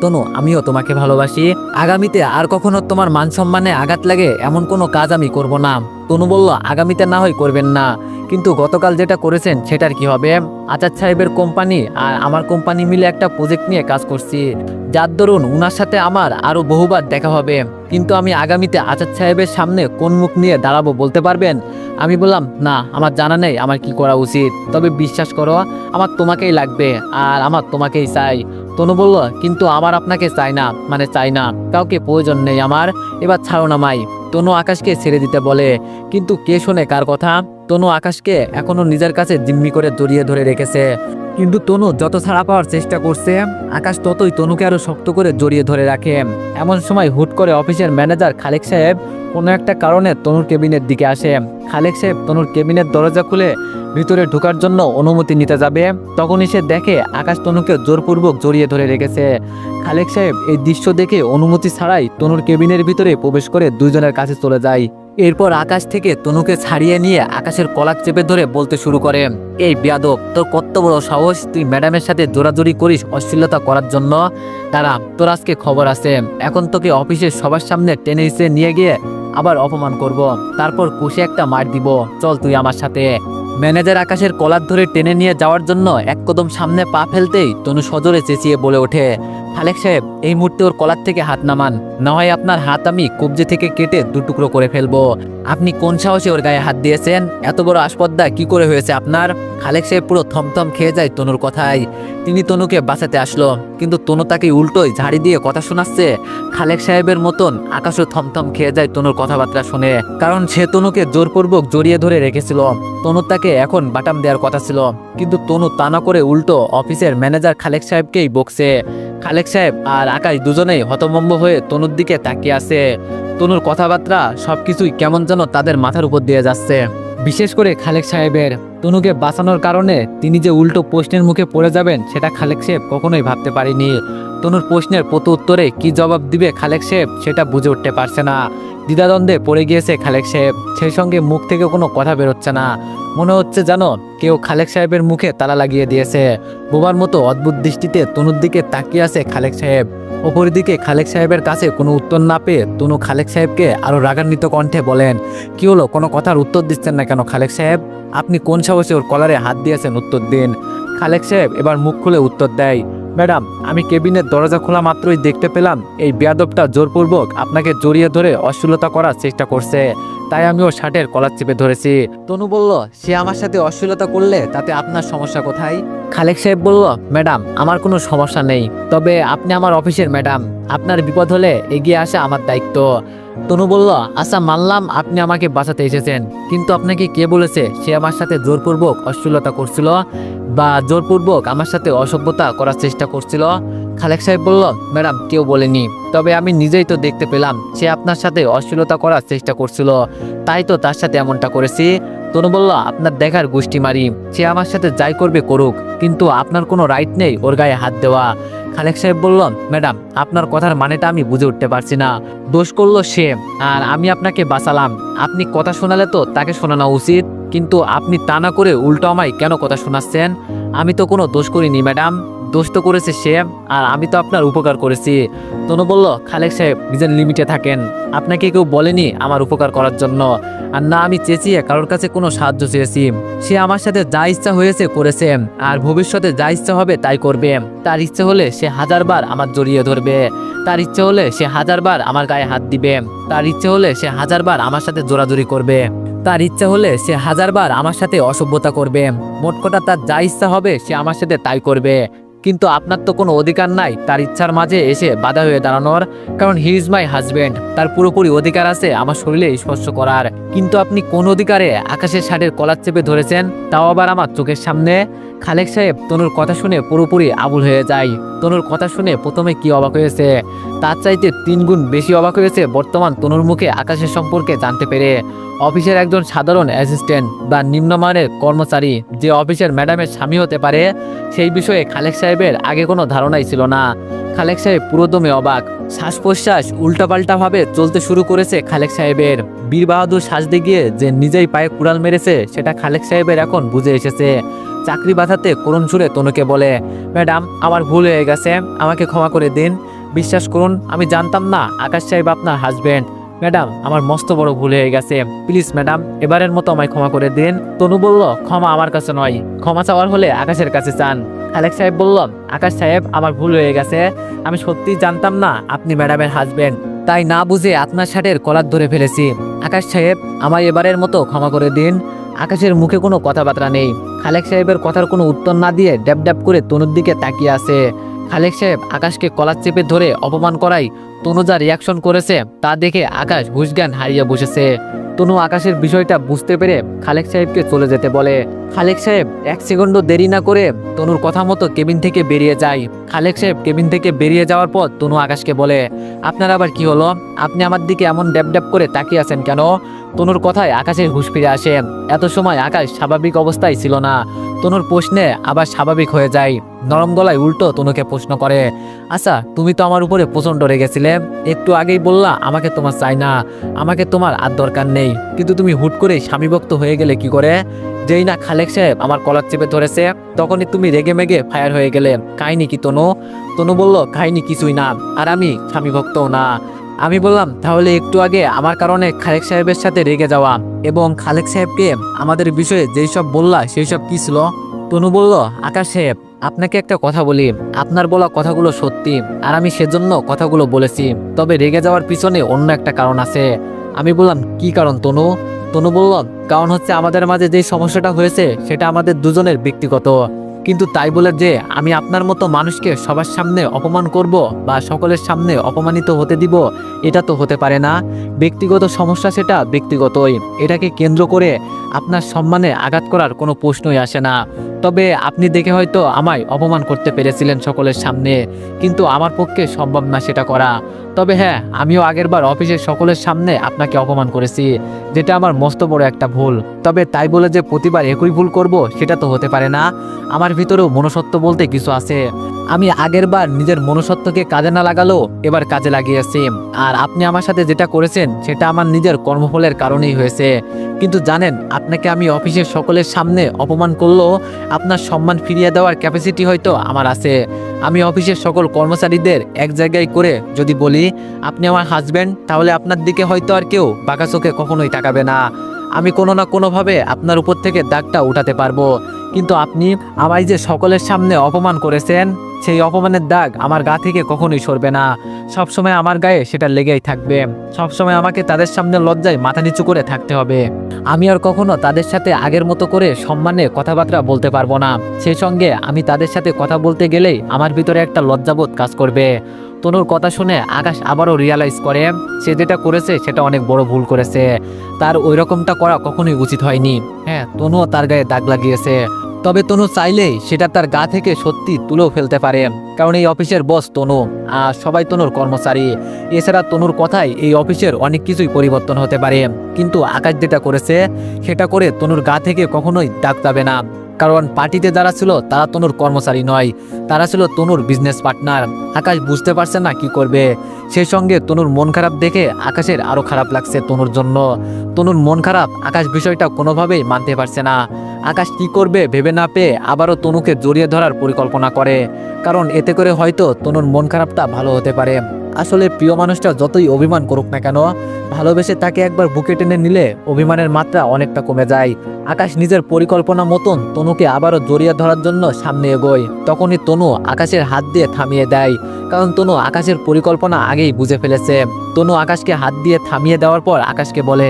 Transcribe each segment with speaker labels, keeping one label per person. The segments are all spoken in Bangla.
Speaker 1: তনু, আমিও তোমাকে ভালোবাসি। আগামীতে আর কখনো তোমার মান সম্মানে আঘাত লাগে এমন কোনো কাজ আমি করব না। তনু বলল, আগামীতে না হয় করবেন না। কিন্তু গতকাল যেটা করেছেন, সেটার কি হবে? আচার সাহেবের কোম্পানি আর আমার কোম্পানি মিলে একটা প্রজেক্ট নিয়ে কাজ করছি। যার দরুন উনার সাথে আমার আরও বহুবার দেখা হবে। কিন্তু আমি আগামীতে আচার সাহেবের সামনে কোন মুখ নিয়ে দাঁড়াবো বলতে পারবেন? আমি বললাম, না, আমার জানা নেই, আমার কি করা উচিত। তবে বিশ্বাস করো, আমার তোমাকেই লাগবে আর আমার তোমাকেই চাই। তনু বলল, কিন্তু আমার আপনাকে চাই না মানে চাই না। কাউকে প্রয়োজন নেই আমার। এবার ছাড়ো না, মাই। তনু আকাশকে ছেড়ে দিতে বলে, কিন্তু কে শোনে কার কথা? তনু আকাশকে এখনও নিজের কাছে জিম্মি করে জড়িয়ে ধরে রেখেছে। কিন্তু তনু যত ছাড়া পাওয়ার চেষ্টা করছে, আকাশ ততই তনুকে আরও শক্ত করে জড়িয়ে ধরে রাখে। এমন সময় হুট করে অফিসের ম্যানেজার খালেক সাহেব কোনো একটা কারণে তনুর কেবিনের দিকে আসে। খালেক সাহেব তনুর কেবিনের দরজা খুলে ভিতরে ঢোকার জন্য অনুমতি নিতে যাবে। তখনই সে দেখে আকাশ তনুকে জোরপূর্বক জড়িয়ে ধরে রেখেছে। খালেক সাহেব এই দৃশ্য দেখে অনুমতি ছাড়াই তনুর কেবিনের ভিতরে প্রবেশ করে দুইজনের কাছে চলে যায়। এরপর আকাশ থেকে তনুকে ছাড়িয়ে নিয়ে আকাশের কলাক চেপে ধরে বলতে শুরু করে, এই বিয়াদব, তোর কত বড় সাহস? তুই ম্যাডামের সাথে জোরাজোরি করিস অশ্লীলতা করার জন্য? তারা তোর আজকে খবর আছে। এখন তোকে অফিসের সবার সামনে টেনে হিসে নিয়ে গিয়ে আবার অপমান করব। তারপর কুশে একটা মার দিব। চল তুই আমার সাথে। ম্যানেজার আকাশের কলার ধরে টেনে নিয়ে যাওয়ার জন্য এক কদম সামনে পা ফেলতেই তনু সজোরে চেঁচিয়ে বলে ওঠে খালেক সাহেব, এই মুহূর্তে ওর কলার থেকে হাত নামান। না হয় আপনার হাত আমি কবজি থেকে কেটে দুটুকরো করে ফেলব। আপনি কোন সাহসে ওর গায়ে হাত দিয়েছেন? এত বড় আসপদ্দা কি করে হয়েছে আপনার? খালেক সাহেব পুরো থমথম খেয়ে যায় তনুর কথায়। তিনি তনুকে বাঁচাতে আসলো, কিন্তু তনু তাকে উল্টোই ঝাড়ি দিয়ে কথা শোনাচ্ছে। খালেক সাহেবের মতন আকাশও থমথম খেয়ে যায় তনুর কথাবার্তা শুনে, কারণ সে তনুকে জোরপূর্বক জড়িয়ে ধরে রেখেছিল। তনু তাকে এখন বাটাম দেওয়ার কথা ছিল, কিন্তু তনু তা না করে উল্টো অফিসের ম্যানেজার খালেক সাহেবকেই বকছে। খালেক সাহেব আর আকাশ দুজনেই হতমম্ব হয়ে তনুর দিকে তাকিয়ে আছে। তনুর কথাবার্তা সবকিছুই কেমন যেন তাদের মাথার উপর দিয়ে যাচ্ছে। বিশেষ করে খালেক সাহেবের তনুকে বাঁচানোর কারণে তিনি যে উল্টো প্রশ্নের মুখে পড়ে যাবেন, সেটা খালেক সাহেব কখনোই ভাবতে পারেনি। তনুর প্রশ্নের প্রতি উত্তরে কি জবাব দিবে খালেক সাহেব, সেটা বুঝে উঠতে পারছে না। দ্বিধাদ্বন্দ্বে পড়ে গিয়েছে খালেক সাহেব। সেই সঙ্গে মুখ থেকে কোনো কথা বেরোচ্ছে না। মনে হচ্ছে জানো কেউ খালেক সাহেবের মুখে তালা লাগিয়ে দিয়েছে। বোবার মতো অদ্ভুত দৃষ্টিতে তনুর দিকে তাকিয়ে আছে খালেক সাহেব। অপরদিকে খালেক সাহেবের কাছে কোনো উত্তর না পেয়ে তনু খালেক সাহেবকে আরও রাগান্বিত কণ্ঠে বলেন, কি হলো? কোনো কথার উত্তর দিচ্ছেন না কেন খালেক সাহেব? আপনি কোন সাহসে ওর কলারে হাত দিয়েছেন উত্তর দিন? খালেক সাহেব এবার মুখ খুলে উত্তর দেয় ম্যাডাম, আমি কেবিনের দরজা খোলা মাত্রই দেখতে পেলাম এই বেয়াদবটা জোরপূর্বক আপনাকে জড়িয়ে ধরে অশ্লীলতা করার চেষ্টা করছে। তাই আমি ওর শার্টের কলার চেপে ধরেছি। তনু বলল, সে আমার সাথে অশ্লীলতা করলে তাতে আপনার সমস্যা কোথায়? খালেক সাহেব বলল, ম্যাডাম, আমার কোনো সমস্যা নেই। তবে আপনি আমার অফিসের ম্যাডাম। আপনার বিপদ হলে এগিয়ে আসা আমার দায়িত্ব। তনু বলল আচ্ছা মানলাম আপনি আমাকে বাঁচাতে এসেছেন। কিন্তু আপনাকে কে বলেছে? সে আমার সাথে জোরপূর্বক অশ্লীলতা করছিল বা জোরপূর্বক আমার সাথে অসভ্যতা করার চেষ্টা করছিল। খালেক সাহেব বলল, ম্যাডাম, কেউ বলেনি। তবে আমি নিজেই তো দেখতে পেলাম, সে আপনার সাথে অশ্লীলতা করার চেষ্টা করছিল। তাই তো তার সাথে এমনটা করেছি। তনু বলল, আপনার দেখার গোষ্ঠী মারি, সে আমার সাথে যাই করবে করুক, কিন্তু আপনার কোনো রাইট নেই ওর গায়ে হাত দেওয়া। খালেক সাহেব বলল, ম্যাডাম, আপনার কথার মানেটা আমি বুঝে উঠতে পারছি না। দোষ করল সে, আর আমি আপনাকে বাঁচালাম। আপনি কথা শোনালে তো তাকে শোনানো উচিত, কিন্তু আপনি তা না করে উল্টো আমায় কেন কথা শোনাচ্ছেন? আমি তো কোনো দোষ করিনি, ম্যাডাম। দোষ তো করেছে সে, আর আমি তো আপনার উপকার করেছি। তনু বলল, খালেক সাহেব, নিজের লিমিটে থাকেন। আপনাকে কেউ বলেনি আমার উপকার করার জন্য। আর না, আমি চেঁচিয়ে কারোর কাছে কোনো সাহায্য চেয়েছি। সে আমার সাথে যা ইচ্ছা হয়েছে করেছে, আর ভবিষ্যতে যা ইচ্ছা হবে তাই করবে। তার ইচ্ছে হলে সে হাজারবার আমার জড়িয়ে ধরবে। তার ইচ্ছে হলে সে হাজারবার আমার গায়ে হাত দিবে। তার ইচ্ছে হলে সে হাজারবার আমার সাথে জোরাজোরি করবে। তার ইচ্ছা হলে সে হাজারবার আমার সাথে অসভ্যতা করবে। মোট তার যা ইচ্ছা হবে সে আমার সাথে তাই করবে। কিন্তু আপনার তো কোনো অধিকার নাই, তার ইচ্ছার মাঝে এসে বাধা হয়ে দাঁড়ানোর, কারণ হি ইজ মাই হাজব্যান্ড তার পুরোপুরি অধিকার আছে, আমার শরীরে স্পর্শ করার। কিন্তু আপনি কোন অধিকারে আকাশের ষাটের কলার চেপে ধরেছেন, তাও আবার আমার চোখের সামনে? খালেক সাহেব, তনুর কথা শুনে পুরোপুরি আবুল হয়ে যায়। তনুর কথা শুনে প্রথমে কি অবাক হয়েছে? তার চাইতে তিন গুণ বেশি অবাক হয়েছে বর্তমান তনুর মুখে আকাশের সম্পর্কে জানতে পেরে। অফিসের একজন সাধারণ অ্যাসিস্ট্যান্ট বা নিম্নমানের কর্মচারী যে অফিসের ম্যাডামের স্বামী হতে পারে, সেই বিষয়ে খালেক সাহেবের আগে কোনো ধারণাই ছিল না। খালেক সাহেব পুরোদমে অবাক। শ্বাস প্রশ্বাস উল্টাপাল্টাভাবে চলতে শুরু করেছে খালেক সাহেবের। বীর বাহাদুর সাজতে গিয়ে যে নিজেই পায়ে কুড়াল মেরেছে, সেটা খালেক সাহেবের এখন বুঝে এসেছে। চাকরি বাঁধাতে করুণ সুরে তনুকে বলে, ম্যাডাম, আমার ভুল হয়ে গেছে, আমাকে ক্ষমা করে দিন। বিশ্বাস করুন, আমি জানতাম না আকাশ সাহেব আপনার হাজবেন্ড ম্যাডাম, আমার মস্ত বড় ভুল হয়ে গেছে। প্লিজ, ম্যাডাম, এবারের মতো আমায় ক্ষমা করে দিন। তনু বলল, ক্ষমা আমার কাছে নয়। ক্ষমা চাওয়ার হলে আকাশের কাছে চান। আলেক সাহেব বলল, আকাশ সাহেব, আমার ভুল হয়ে গেছে। আমি সত্যি জানতাম না আপনি ম্যাডামের হাজবেন্ড তাই না বুঝে আপনার শার্টের কলার ধরে ফেলেছি। আকাশ সাহেব, আমায় এবারের মতো ক্ষমা করে দিন। আকাশের মুখে কোনো কথাবার্তা নেই। খালেক সাহেবের কথার কোনো উত্তর না দিয়ে ড্যাব ড্যাব করে তনুর দিকে তাকিয়ে আছে। খালেক সাহেব আকাশকে কলার চেপে ধরে অপমান করায় তনু যা রিয়াকশন করেছে তা দেখে আকাশ ঘুষজ্ঞান হারিয়ে বসেছে। তনু আকাশের বিষয়টা বুঝতে পেরে খালেক সাহেবকে চলে যেতে বলে। খালেক সাহেব, এক সেকেন্ডও দেরি না করে তনুর কথা মতো কেবিন থেকে বেরিয়ে যায়। খালেক সাহেব কেবিন থেকে বেরিয়ে যাওয়ার পর তনু আকাশকে বলে, আপনার আবার কি হলো? আপনি আমার দিকে এমন ড্যাব ড্যাব করে তাকিয়ে আছেন কেন? তনুর কথায় আকাশের হুঁশ ফিরে আসে। এত সময় আকাশ স্বাভাবিক অবস্থায় ছিল না। তনুর প্রশ্নে আবার স্বাভাবিক হয়ে যায়। নরম গলায় উল্টো তনুকে প্রশ্ন করে আচ্ছা তুমি তো আমার উপরে প্রচণ্ড রেগেছিলে। একটু আগেই বললা, আমাকে তোমার চাই না, আমাকে তোমার আর দরকার নেই। কিন্তু তুমি হুট করে স্বামীভক্ত হয়ে গেলে কি করে? যেই না খালেক সাহেব আমার কলার চেপে ধরেছে, তখনই তুমি রেগে মেগে ফায়ার হয়ে গেলে। কাহিনি কি তনু? তনু বলল, কাহিনি কিছুই না, আর আমি স্বামীভক্তও না। আমি বললাম, তাহলে একটু আগে আমার কারণে খালেক সাহেবের সাথে রেগে যাওয়া এবং খালেক সাহেবকে আমাদের বিষয়ে যেই সব বললা সেই সব কি ছিল? তনু বলল, আকাশ সাহেব আপনাকে একটা কথা বলি, আপনার বলা কথাগুলো সত্যি, আর আমি সেজন্য কথাগুলো বলেছি। তবে রেগে যাওয়ার পিছনে অন্য একটা কারণ আছে। আমি বললাম, কি কারণ তনু? তনু বললাম কারণ হচ্ছে আমাদের মাঝে যে সমস্যাটা হয়েছে, সেটা আমাদের দুজনের ব্যক্তিগত। কিন্তু তাই বলে যে আমি আপনার মতো মানুষকে সবার সামনে অপমান করব বা সকলের সামনে অপমানিত হতে দিব, এটা তো হতে পারে না। ব্যক্তিগত সমস্যা সেটা ব্যক্তিগতই। এটাকে কেন্দ্র করে আপনার সম্মানে আঘাত করার কোনো প্রশ্নই আসে না। তবে আপনি দেখে হয়তো আমায় অপমান করতে পেরেছিলেন সকলের সামনে, কিন্তু আমার পক্ষে সম্ভব না সেটা করা। তবে হ্যাঁ আমিও আগেরবার অফিসের সকলের সামনে আপনাকে অপমান করেছি, যেটা আমার মস্ত বড় একটা ভুল। তবে তাই বলে যে প্রতিবার একই ভুল করব, সেটা তো হতে পারে না। আমার ভিতরেও মনুষ্যত্ব বলতে কিছু আছে। আমি আগেরবার নিজের মনুষ্যত্বকে কাজে না লাগালেও এবার কাজে লাগিয়েছি। আর আপনি আমার সাথে যেটা করেছেন, সেটা আমার নিজের কর্মফলের কারণেই হয়েছে। কিন্তু জানেন, আপনাকে আমি অফিসের সকলের সামনে অপমান করলেও আপনার সম্মান ফিরিয়ে দেওয়ার ক্যাপাসিটি হয়তো আমার আছে। আমি অফিসের সকল কর্মচারীদের এক জায়গায় করে যদি বলি, আপনি আমার হাজব্যান্ড তাহলে আপনার দিকে হয়তো আর কেউ বাঁকা চোখে কখনোই তাকাবে না। আমি কোনো না কোনোভাবে আপনার উপর থেকে দাগটা উঠাতে পারব। কিন্তু আপনি আমায় যে সকলের সামনে অপমান করেছেন, সেই অপমানের দাগ আমার গা থেকে কখনোই সরবে না। সবসময় আমার গায়ে সেটা লেগেই থাকবে। সবসময় আমাকে তাদের সামনে লজ্জায় মাথা নিচু করে থাকতে হবে। আমি আর কখনো তাদের সাথে আগের মতো করে সম্মানে কথাবার্তা বলতে পারব না। সেই সঙ্গে আমি তাদের সাথে কথা বলতে গেলেই আমার ভিতরে একটা লজ্জাবোধ কাজ করবে। তনুর কথা শুনে আকাশ আবারও রিয়ালাইজ করে সে যেটা করেছে সেটা অনেক বড় ভুল করেছে। তার ওই রকমটা করা কখনোই উচিত হয়নি। হ্যাঁ তনুও তার গায়ে দাগ লাগিয়েছে। তবে তনু চাইলেই সেটা তার গা থেকে সত্যি তুলেও ফেলতে পারে। কারণ এই অফিসের বস তনু, আর সবাই তনুর কর্মচারী। এছাড়া তনুর কথায় এই অফিসের অনেক কিছুই পরিবর্তন হতে পারে। কিন্তু আকাশ যেটা করেছে, সেটা করে তনুর গা থেকে কখনোই দাগ যাবে না। কারণ পার্টিতে যারা ছিল, তারা তনুর কর্মচারী নয়। তারা ছিল তনুর বিজনেস পার্টনার আকাশ বুঝতে পারছে না কি করবে। সেই সঙ্গে তনুর মন খারাপ দেখে আকাশের আরও খারাপ লাগছে তনুর জন্য। তনুর মন খারাপ, আকাশ বিষয়টা কোনোভাবেই মানতে পারছে না। আকাশ কি করবে ভেবে না পেয়ে আবারও তনুকে জড়িয়ে ধরার পরিকল্পনা করে। কারণ এতে করে হয়তো তনুর মন খারাপটা ভালো হতে পারে। আসলে প্রিয় মানুষটা যতই অভিমান করুক না কেন, ভালোবেসে তাকে একবার বুকে টেনে নিলে অভিমানের মাত্রা অনেকটা কমে যায়। আকাশ নিজের পরিকল্পনা মতন তনুকে আবারও জড়িয়ে ধরার জন্য সামনে এগোয়। তখনই তনু আকাশের হাত দিয়ে থামিয়ে দেয়, কারণ তনু আকাশের পরিকল্পনা আগেই বুঝে ফেলেছে। তনু আকাশকে হাত দিয়ে থামিয়ে দেওয়ার পর আকাশকে বলে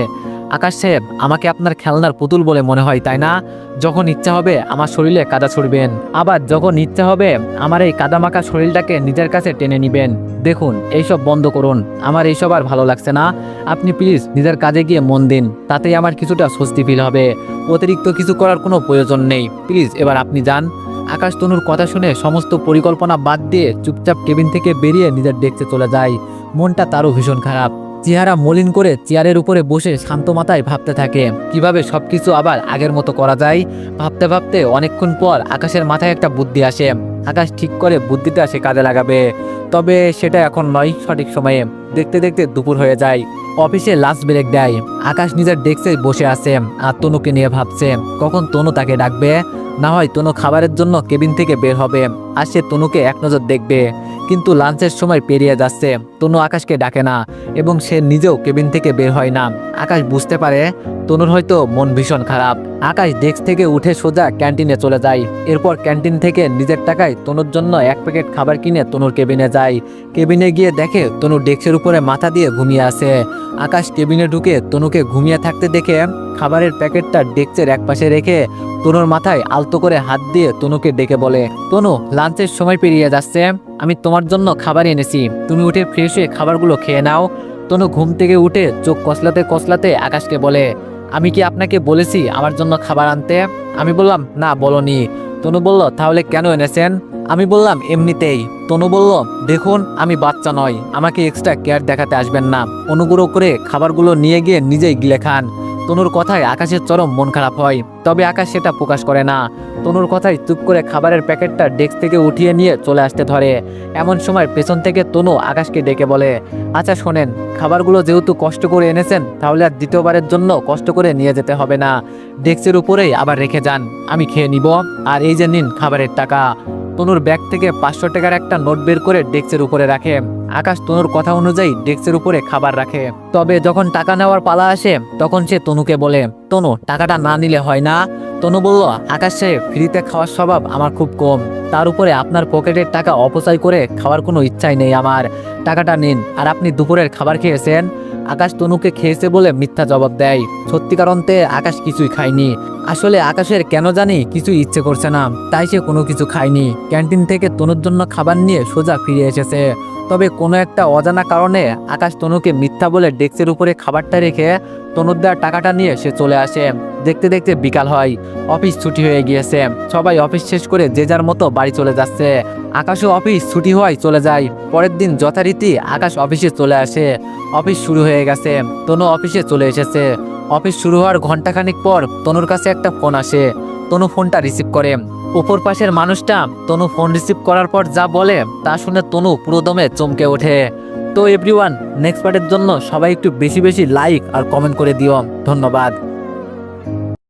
Speaker 1: আকাশ সাহেব আমাকে আপনার খেলনার পুতুল বলে মনে হয়, তাই না? যখন ইচ্ছা হবে আমার শরীরে কাদা ছুড়বেন। আবার যখন ইচ্ছা হবে আমার এই কাদামাখা শরীরটাকে নিজের কাছে টেনে নিবেন। দেখুন, এইসব বন্ধ করুন। আমার এইসব আর ভালো লাগছে না। আপনি প্লিজ নিজের কাজে গিয়ে মন দিন। তাতেই আমার কিছুটা স্বস্তি ফিল হবে। অতিরিক্ত কিছু করার কোনো প্রয়োজন নেই। প্লিজ, এবার আপনি যান। আকাশ তনুর কথা শুনে সমস্ত পরিকল্পনা বাদ দিয়ে চুপচাপ কেবিন থেকে বেরিয়ে নিজের দেখতে চলে যায়। মনটা তারও ভীষণ খারাপ। চেহারা মলিন করে চেয়ারের উপরে বসে শান্ত মাথায় ভাবতে থাকে। কীভাবে সবকিছু আবার আগের মতো করা যায়? ভাবতে ভাবতে অনেকক্ষণ পর আকাশের মাথায় একটা বুদ্ধি আসে। আকাশ ঠিক করে বুদ্ধিটা সে কাজে লাগাবে। তবে সেটা এখন নয়, সঠিক সময়ে। দেখতে দেখতে দুপুর হয়ে যায়। অফিসে লাস্ট ব্রেক দেয়। আকাশ নিজের ডেস্কে বসে আছে আর তনুকে নিয়ে ভাবছে, কখন তনু তাকে ডাকবে? না হয় তনু খাবারের জন্য কেবিন থেকে বের হবে। আর সে তনুকে এক নজর দেখবে। কিন্তু লাঞ্চের সময় পেরিয়ে যাচ্ছে। তনু আকাশকে ডাকে না এবং সে নিজেও কেবিন থেকে বের হয় না। আকাশ বুঝতে পারে তনুর হয়তো মন ভীষণ খারাপ। আকাশ ডেস্ক থেকে উঠে সোজা ক্যান্টিনে চলে যায়। এরপর ক্যান্টিন থেকে নিজের টাকায় তনুর জন্য এক প্যাকেট খাবার কিনে তনুর কেবিনে যায়। কেবিনে গিয়ে দেখে তনু ডেস্কের উপরে মাথা দিয়ে ঘুমিয়ে আছে। আকাশ কেবিনে ঢুকে তনুকে ঘুমিয়ে থাকতে দেখে খাবারের প্যাকেটটা ডেস্কের একপাশে রেখে তনুর মাথায় আলতো করে হাত দিয়ে তনুকে ডেকে বলে, তনু, লাঞ্চের সময় পেরিয়ে যাচ্ছে? আমি তোমার জন্য খাবার এনেছি। তুমি উঠে ফ্রেশ হয়ে খাবারগুলো খেয়ে নাও। তনু ঘুম থেকে উঠে চোখ কসলাতে কসলাতে আকাশকে বলে, আমি কি আপনাকে বলেছি আমার জন্য খাবার আনতে? আমি বললাম, না, বলনি। তনু বলল, তাহলে কেন এনেছেন? আমি বললাম, এমনিতেই। তনু বলল, দেখুন, আমি বাচ্চা নয়। আমাকে এক্সট্রা কেয়ার দেখাতে আসবেন না। অনুগ্রহ করে খাবারগুলো নিয়ে গিয়ে নিজেই গিলে খান। তনুর কথায় আকাশের চরম মন খারাপ হয়, তবে আকাশ সেটা প্রকাশ করে না। তনুর কথায় চুপ করে খাবারের প্যাকেটটা ডেস্ক থেকে উঠিয়ে নিয়ে চলে আসতে ধরে। এমন সময় পেছন থেকে তনু আকাশকে ডেকে বলে আচ্ছা শোনেন, খাবারগুলো যেহেতু কষ্ট করে এনেছেন, তাহলে আর দ্বিতীয়বারের জন্য কষ্ট করে নিয়ে যেতে হবে না। ডেস্কের উপরেই আবার রেখে যান, আমি খেয়ে নিব। আর এই যে নিন খাবারের টাকা। তনুর ব্যাগ থেকে পাঁচশো টাকার একটা নোট বের করে ডেস্কের উপরে রাখে। আকাশ তনুর কথা অনুযায়ী ডেস্কের উপরে খাবার রাখে। তবে যখন টাকা নেওয়ার পালা আসে, তখন সে তনুকে বলে, তনু, টাকাটা না নিলে হয় না? তনু বলল, আকাশে ফ্রিতে খাওয়ার স্বভাব আমার খুব কম। তার উপরে আপনার পকেটের টাকা অপচয় করে খাওয়ার কোনো ইচ্ছাই নেই আমার। টাকাটা নিন, আর আপনি দুপুরের খাবার খেয়েছেন? আকাশ তনুকে খেয়েছে বলে মিথ্যা জবাব দেয়। সত্যিকার অন্তে আকাশ কিছুই খায়নি। আসলে আকাশের কেন জানি কিছু ইচ্ছে করছে না, তাই সে কোনো কিছু খায়নি। ক্যান্টিন থেকে তনুর জন্য খাবার নিয়ে সোজা ফিরে এসেছে। তবে কোনো একটা অজানা কারণে আকাশ তনুকে মিথ্যা বলে ডেস্কের উপরে খাবারটা রেখে তনুর দেওয়ার টাকাটা নিয়ে সে চলে আসে। দেখতে দেখতে বিকাল হয়, অফিস ছুটি হয়ে গিয়েছে। সবাই অফিস শেষ করে যে যার মতো বাড়ি চলে যাচ্ছে। আকাশও অফিস ছুটি হওয়ায় চলে যায়। পরের দিন যথারীতি আকাশ অফিসে চলে আসে। অফিস শুরু হয়ে গেছে। তনু অফিসে চলে এসেছে। অফিস শুরু হওয়ার ঘন্টাখানিক পর তনুর কাছে একটা ফোন আসে। তনু ফোনটা রিসিভ করে। উপর পাশের মানুষটা তনু ফোন রিসিভ করার পর যা বলে তা শুনে তনু পুরোদমে চমকে ওঠে। তো এভরিওয়ান নেক্সট পার্টের জন্য সবাই একটু বেশি বেশি লাইক আর কমেন্ট করে দিও। ধন্যবাদ।